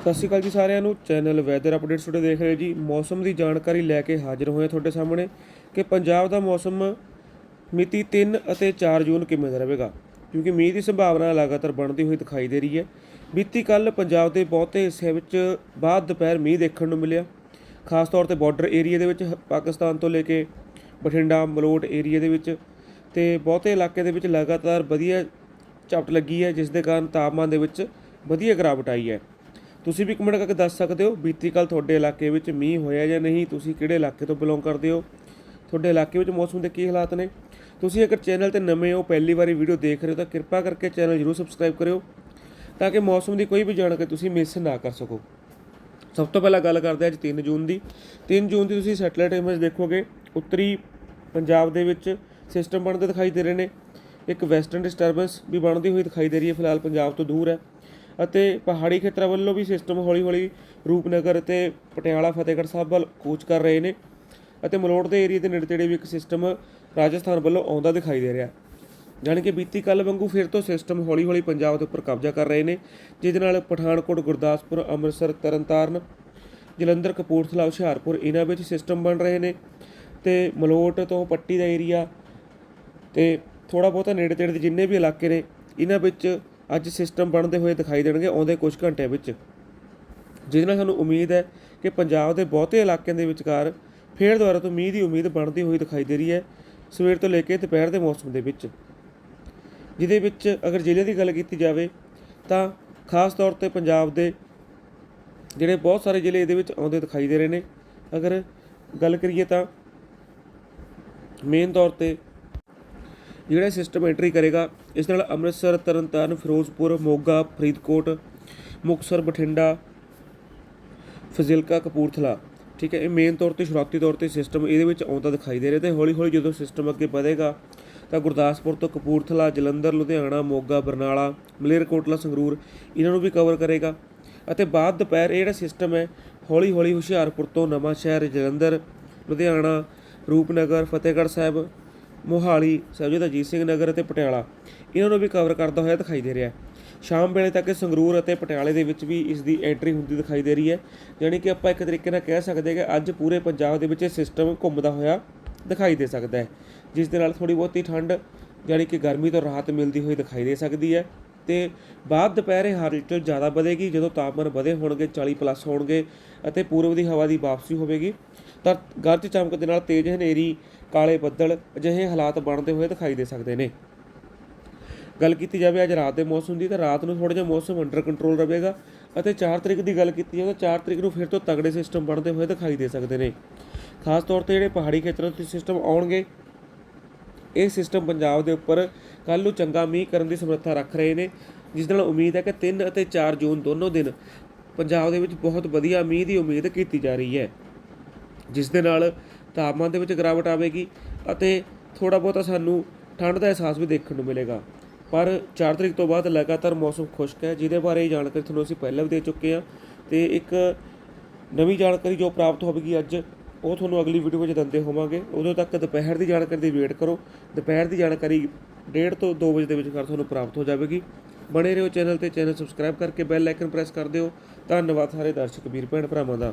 ਸਤਿ ਸ਼੍ਰੀ ਅਕਾਲ ਜੀ ਸਾਰਿਆਂ ਨੂੰ। ਚੈਨਲ ਵੈਦਰ ਅਪਡੇਟਸ ਤੁਹਾਡੇ ਦੇਖ ਰਹੇ ਜੀ। ਮੌਸਮ ਦੀ ਜਾਣਕਾਰੀ ਲੈ ਕੇ ਹਾਜ਼ਰ ਹੋਏ ਹਾਂ ਤੁਹਾਡੇ ਸਾਹਮਣੇ ਕਿ ਪੰਜਾਬ ਦਾ ਮੌਸਮ ਮਿਤੀ 3 ਅਤੇ 4 ਜੂਨ ਕਿਵੇਂ ਦਾ ਰਹੇਗਾ? ਕਿਉਂਕਿ ਮੀਂਹ ਦੀ ਸੰਭਾਵਨਾ ਲਗਾਤਾਰ ਬਣਦੀ ਹੋਈ ਦਿਖਾਈ ਦੇ ਰਹੀ ਹੈ। ਬੀਤੀ ਕੱਲ ਪੰਜਾਬ ਦੇ ਬਹੁਤੇ ਹਿੱਸਿਆਂ ਵਿੱਚ ਬਾਅਦ ਦੁਪਹਿਰ ਮੀਂਹ ਦੇਖਣ ਨੂੰ ਮਿਲਿਆ। ਖਾਸ ਤੌਰ ਤੇ ਬਾਰਡਰ ਏਰੀਆ ਦੇ ਵਿੱਚ ਹ- ਪਾਕਿਸਤਾਨ ਤੋਂ ਲੈ ਕੇ ਬਠਿੰਡਾ, ਮਲੋਟ ਏਰੀਆ ਦੇ ਵਿੱਚ ਤੇ ਬਹੁਤੇ ਇਲਾਕੇ ਦੇ ਵਿੱਚ ਲਗਾਤਾਰ ਵਧੀਆ ਝਪਟ ਲੱਗੀ ਹੈ, ਜਿਸ ਦੇ ਕਾਰਨ ਤਾਪਮਾਨ ਦੇ ਵਿੱਚ ਵਧੀਆ ਗਿਰਾਵਟ ਆਈ ਹੈ। ਤੁਸੀਂ ਵੀ ਕਮੈਂਟ ਕਰਕੇ ਦੱਸ ਸਕਦੇ ਹੋ, ਬੀਤੀ ਕੱਲ ਤੁਹਾਡੇ ਇਲਾਕੇ ਵਿੱਚ ਮੀਂਹ ਹੋਇਆ ਜਾਂ ਨਹੀਂ, ਤੁਸੀਂ ਕਿਹੜੇ ਇਲਾਕੇ ਤੋਂ ਬਿਲੋਂਗ ਕਰਦੇ ਹੋ? ਤੁਹਾਡੇ ਇਲਾਕੇ ਵਿੱਚ ਮੌਸਮ ਦੇ ਕੀ ਹਾਲਾਤ ਨੇ? ਤੁਸੀਂ ਅਗਰ ਚੈਨਲ ਤੇ ਨਵੇਂ ਹੋ, ਪਹਿਲੀ ਵਾਰੀ ਵੀਡੀਓ ਦੇਖ ਰਹੇ ਹੋ ਤਾਂ ਕਿਰਪਾ ਕਰਕੇ ਚੈਨਲ ਜ਼ਰੂਰ ਸਬਸਕ੍ਰਾਈਬ ਕਰਿਓ ਤਾਂ ਕਿ ਮੌਸਮ ਦੀ ਕੋਈ ਵੀ ਜਾਣਕਾਰੀ ਤੁਸੀਂ ਮਿਸ ਨਾ ਕਰ ਸਕੋ। ਸਭ ਤੋਂ ਪਹਿਲਾਂ ਗੱਲ ਕਰਦੇ ਹਾਂ ਅੱਜ 3 ਜੂਨ ਦੀ। 3 ਜੂਨ ਦੀ ਤੁਸੀਂ ਸੈਟਲਾਈਟ ਇਮੇਜ ਦੇਖੋਗੇ, ਉੱਤਰੀ ਪੰਜਾਬ ਦੇ ਵਿੱਚ ਸਿਸਟਮ ਬਣਦੇ ਦਿਖਾਈ ਦੇ ਰਹੇ ਨੇ। ਇੱਕ ਵੈਸਟਰਨ ਡਿਸਟਰਬੈਂਸ ਵੀ ਬਣਦੀ ਹੋਈ ਦਿਖਾਈ ਦੇ ਰਹੀ ਹੈ, ਫਿਲਹਾਲ ਪੰਜਾਬ ਤੋਂ ਦੂਰ ਹੈ। ਅਤੇ ਪਹਾੜੀ ਖੇਤਰਾਂ ਵੱਲੋਂ ਵੀ ਸਿਸਟਮ ਹੌਲੀ-ਹੌਲੀ ਰੂਪਨਗਰ ਅਤੇ ਪਟਿਆਲਾ, ਫਤਿਹਗੜ੍ਹ ਸਾਹਿਬ ਵੱਲ ਕੂਚ ਕਰ ਰਹੇ ਨੇ ਅਤੇ ਮਲੋਟ ਦੇ ਏਰੀਆ ਦੇ ਨੇੜੇ-ਤੇੜੇ ਵੀ ਇੱਕ ਸਿਸਟਮ ਰਾਜਸਥਾਨ ਵੱਲੋਂ ਆਉਂਦਾ ਦਿਖਾਈ ਦੇ ਰਿਹਾ। ਜਾਣੀ ਕਿ ਬੀਤੀ ਕੱਲ ਵਾਂਗੂ ਫਿਰ ਤੋਂ ਸਿਸਟਮ ਹੌਲੀ-ਹੌਲੀ ਪੰਜਾਬ ਦੇ ਉੱਪਰ ਕਬਜ਼ਾ ਕਰ ਰਹੇ ਨੇ, ਜਿਹਦੇ ਨਾਲ ਪਠਾਨਕੋਟ, ਗੁਰਦਾਸਪੁਰ, ਅੰਮ੍ਰਿਤਸਰ, ਤਰਨਤਾਰਨ, ਜਲੰਧਰ, ਕਪੂਰਥਲਾ, ਹੁਸ਼ਿਆਰਪੁਰ ਇਹਨਾਂ ਵਿੱਚ ਸਿਸਟਮ ਬਣ ਰਹੇ ਨੇ ਤੇ ਮਲੋਟ ਤੋਂ ਪੱਟੀ ਦਾ ਏਰੀਆ ਤੇ ਥੋੜਾ ਬਹੁਤਾ ਨੇੜੇ ਤੇੜੇ ਦੇ ਜਿੰਨੇ ਵੀ ਇਲਾਕੇ ਨੇ, ਇਹਨਾਂ ਵਿੱਚ ਅੱਜ ਸਿਸਟਮ ਬਣਦੇ ਹੋਏ ਦਿਖਾਈ ਦੇਣਗੇ ਆਉਂਦੇ ਕੁਝ ਘੰਟਿਆਂ ਵਿੱਚ। ਜਿਹਦੇ ਨਾਲ ਸਾਨੂੰ ਉਮੀਦ ਹੈ ਕਿ ਪੰਜਾਬ ਦੇ ਬਹੁਤੇ ਇਲਾਕਿਆਂ ਦੇ ਵਿਚਕਾਰ ਫੇਰ ਦੁਬਾਰਾ ਤੋਂ ਮੀਂਹ ਦੀ ਉਮੀਦ ਬਣਦੀ ਹੋਈ ਦਿਖਾਈ ਦੇ ਰਹੀ ਹੈ ਸਵੇਰ ਤੋਂ ਲੈ ਕੇ ਦੁਪਹਿਰ ਦੇ ਮੌਸਮ ਦੇ ਵਿੱਚ। ਜਿਹਦੇ ਵਿੱਚ ਅਗਰ ਜ਼ਿਲ੍ਹੇ ਦੀ ਗੱਲ ਕੀਤੀ ਜਾਵੇ ਤਾਂ ਖਾਸ ਤੌਰ ਤੇ ਪੰਜਾਬ ਦੇ ਜਿਹੜੇ ਬਹੁਤ ਸਾਰੇ ਜ਼ਿਲ੍ਹੇ ਇਹਦੇ ਵਿੱਚ ਆਉਂਦੇ ਦਿਖਾਈ ਦੇ ਰਹੇ ਨੇ। ਅਗਰ ਗੱਲ ਕਰੀਏ ਤਾਂ ਮੇਨ ਤੌਰ ਤੇ ਜਿਹੜਾ ਸਿਸਟਮ ਐਂਟਰੀ ਕਰੇਗਾ, ਇਸ ਨਾਲ ਅੰਮ੍ਰਿਤਸਰ, ਤਰਨਤਾਰਨ, ਫਿਰੋਜ਼ਪੁਰ, ਮੋਗਾ, ਫਰੀਦਕੋਟ, ਮੁਕਤਸਰ, ਬਠਿੰਡਾ, ਫਜ਼ਿਲਕਾ, ਕਪੂਰਥਲਾ। ਠੀਕ ਹੈ, ਇਹ ਮੇਨ ਤੌਰ ਤੇ, ਸ਼ੁਰੂਆਤੀ ਤੌਰ ਤੇ ਸਿਸਟਮ ਇਹਦੇ ਵਿੱਚ ਆਉਂਦਾ ਦਿਖਾਈ ਦੇ ਰਿਹਾ ਤੇ ਹੌਲੀ ਹੌਲੀ ਜਦੋਂ ਸਿਸਟਮ ਅੱਗੇ ਵਧੇਗਾ, ਤਾਂ ਗੁਰਦਾਸਪੁਰ ਤੋਂ ਕਪੂਰਥਲਾ, ਜਲੰਧਰ, ਲੁਧਿਆਣਾ, ਮੋਗਾ, ਬਰਨਾਲਾ, ਮਲੇਰਕੋਟਲਾ, ਸੰਗਰੂਰ, ਇਹਨਾਂ ਨੂੰ ਵੀ ਕਵਰ ਕਰੇਗਾ। ਅਤੇ ਬਾਅਦ ਦੁਪਹਿਰ ਇਹ ਜਿਹੜਾ ਸਿਸਟਮ ਹੈ ਹੌਲੀ ਹੌਲੀ ਹੁਸ਼ਿਆਰਪੁਰ ਤੋਂ ਨਵਾਂ ਸ਼ਹਿਰ ਜਲੰਧਰ, ਲੁਧਿਆਣਾ, ਰੂਪਨਗਰ, ਫਤਿਹਗੜ੍ਹ ਸਾਹਿਬ ਮੋਹਾਲੀ ਸਰਜੀਤ ਅਜੀਤ ਸਿੰਘ ਨਗਰ ਅਤੇ ਪਟਿਆਲਾ। ਇਹਨਾਂ ਨੂੰ ਵੀ ਕਵਰ ਕਰਦਾ ਹੋਇਆ ਦਿਖਾਈ ਦੇ ਰਿਹਾ ਸ਼ਾਮ ਵੇਲੇ ਤੱਕ ਸੰਗਰੂਰ ਅਤੇ ਪਟਿਆਲੇ ਦੇ ਵਿੱਚ ਵੀ ਇਸ ਦੀ ਐਂਟਰੀ ਹੁੰਦੀ ਦਿਖਾਈ ਦੇ ਰਹੀ ਹੈ। ਯਾਨੀ ਕਿ ਆਪਾਂ ਇੱਕ ਤਰੀਕੇ ਨਾਲ ਕਹਿ ਸਕਦੇ ਹਾਂ ਕਿ ਅੱਜ ਪੂਰੇ ਪੰਜਾਬ ਦੇ ਵਿੱਚ ਇਹ ਸਿਸਟਮ ਘੁੰਮਦਾ ਹੋਇਆ ਦਿਖਾਈ ਦੇ ਸਕਦਾ ਹੈ। ਜਿਸ ਦੇ ਨਾਲ ਥੋੜੀ ਬਹੁਤੀ ਠੰਡ ਯਾਨੀ ਕਿ ਗਰਮੀ ਤੋਂ ਰਾਹਤ ਮਿਲਦੀ ਹੋਈ ਦਿਖਾਈ ਦੇ ਸਕਦੀ ਹੈ। ਤੇ ਬਾਅਦ ਦੁਪਹਿਰੇ ਹਲਚਲ ਜ਼ਿਆਦਾ ਵਧੇਗੀ। ਜਦੋਂ ਤਾਪਮਾਨ ਵਧੇ ਹੋਣਗੇ 40 ਪਲੱਸ ਹੋਣਗੇ ਅਤੇ ਪੂਰਬ ਦੀ ਹਵਾ ਦੀ ਵਾਪਸੀ ਹੋਵੇਗੀ। ਤਾਂ ਗਰਜ ਚਮਕ ਦੇ ਨਾਲ ਤੇਜ਼ ਹਨੇਰੀ ਕਾਲੇ ਬੱਦਲ ਅਜਿਹੇ ਹਾਲਾਤ ਬਣਦੇ ਹੋਏ ਦਿਖਾਈ ਦੇ ਸਕਦੇ ਨੇ। ਗੱਲ ਕੀਤੀ ਜਾਵੇ ਅੱਜ ਰਾਤ ਦੇ ਮੌਸਮ ਦੀ ਤਾਂ ਰਾਤ ਨੂੰ ਥੋੜਾ ਜਿਹਾ ਮੌਸਮ ਅੰਡਰ ਕੰਟਰੋਲ ਰਹੇਗਾ ਅਤੇ 4 ਤਰੀਕ ਦੀ ਗੱਲ ਕੀਤੀ ਜਾਵੇ ਤਾਂ 4 ਤਰੀਕ ਨੂੰ ਫਿਰ ਤੋਂ ਤਗੜੇ ਸਿਸਟਮ ਬਣਦੇ ਹੋਏ ਦਿਖਾਈ ਦੇ ਸਕਦੇ ਨੇ। ਖਾਸ ਤੌਰ ਤੇ ਜਿਹੜੇ ਪਹਾੜੀ ਖੇਤਰਾਂ ਤੋਂ ਸਿਸਟਮ ਆਉਣਗੇ, ਇਹ ਸਿਸਟਮ ਪੰਜਾਬ ਦੇ ਉੱਪਰ ਕੱਲ ਨੂੰ ਚੰਗਾ ਮੀਂਹ ਕਰਨ ਦੀ ਸਮਰੱਥਾ ਰੱਖ ਰਹੇ ਨੇ, ਜਿਸ ਨਾਲ ਉਮੀਦ ਹੈ ਕਿ 3 ਅਤੇ 4 ਜੂਨ ਦੋਨੋਂ ਦਿਨ ਪੰਜਾਬ ਦੇ ਵਿੱਚ ਬਹੁਤ ਵਧੀਆ ਮੀਂਹ ਦੀ ਉਮੀਦ ਕੀਤੀ ਜਾ ਰਹੀ ਹੈ। ਜਿਸ ਦੇ ਨਾਲ ਤਾਪਮਾਨ ਦੇ ਵਿੱਚ ਗਿਰਾਵਟ ਆਵੇਗੀ ਅਤੇ ਥੋੜਾ ਬਹੁਤਾ ਸਾਨੂੰ ਠੰਡ ਦਾ ਅਹਿਸਾਸ ਵੀ ਦੇਖਣ ਨੂੰ ਮਿਲੇਗਾ। ਪਰ 4 ਤਰੀਕ ਤੋਂ ਬਾਅਦ ਲਗਾਤਾਰ ਮੌਸਮ ਖੁਸ਼ਕ ਹੈ, ਜਿਹਦੇ ਬਾਰੇ ਇਹ ਜਾਣਕਾਰੀ ਤੁਹਾਨੂੰ ਅਸੀਂ ਪਹਿਲਾਂ ਵੀ ਦੇ ਚੁੱਕੇ ਹਾਂ ਤੇ ਇੱਕ ਨਵੀਂ ਜਾਣਕਾਰੀ ਜੋ ਪ੍ਰਾਪਤ ਹੋਵੇਗੀ ਅੱਜ, ਉਹ ਤੁਹਾਨੂੰ ਅਗਲੀ ਵੀਡੀਓ ਵਿੱਚ ਦਿੰਦੇ ਹੋਵਾਂਗੇ। ਉਦੋਂ ਤੱਕ ਦੁਪਹਿਰ ਦੀ ਜਾਣਕਾਰੀ ਦੀ ਵੇਟ ਕਰੋ। ਦੁਪਹਿਰ ਦੀ ਜਾਣਕਾਰੀ 1:30 ਤੋਂ 2 ਵਜੇ ਦੇ ਵਿਚਕਾਰ ਤੁਹਾਨੂੰ ਪ੍ਰਾਪਤ ਹੋ ਜਾਵੇਗੀ। ਬਣੇ ਰਹੋ ਚੈਨਲ ਤੇ, ਚੈਨਲ ਸਬਸਕ੍ਰਾਈਬ ਕਰਕੇ ਬੈਲ ਆਈਕਨ ਪ੍ਰੈਸ ਕਰ ਦਿਓ। ਧੰਨਵਾਦ ਸਾਰੇ ਦਰਸ਼ਕ, ਵੀਰ ਭੈਣ ਭਰਾਵਾਂ ਦਾ।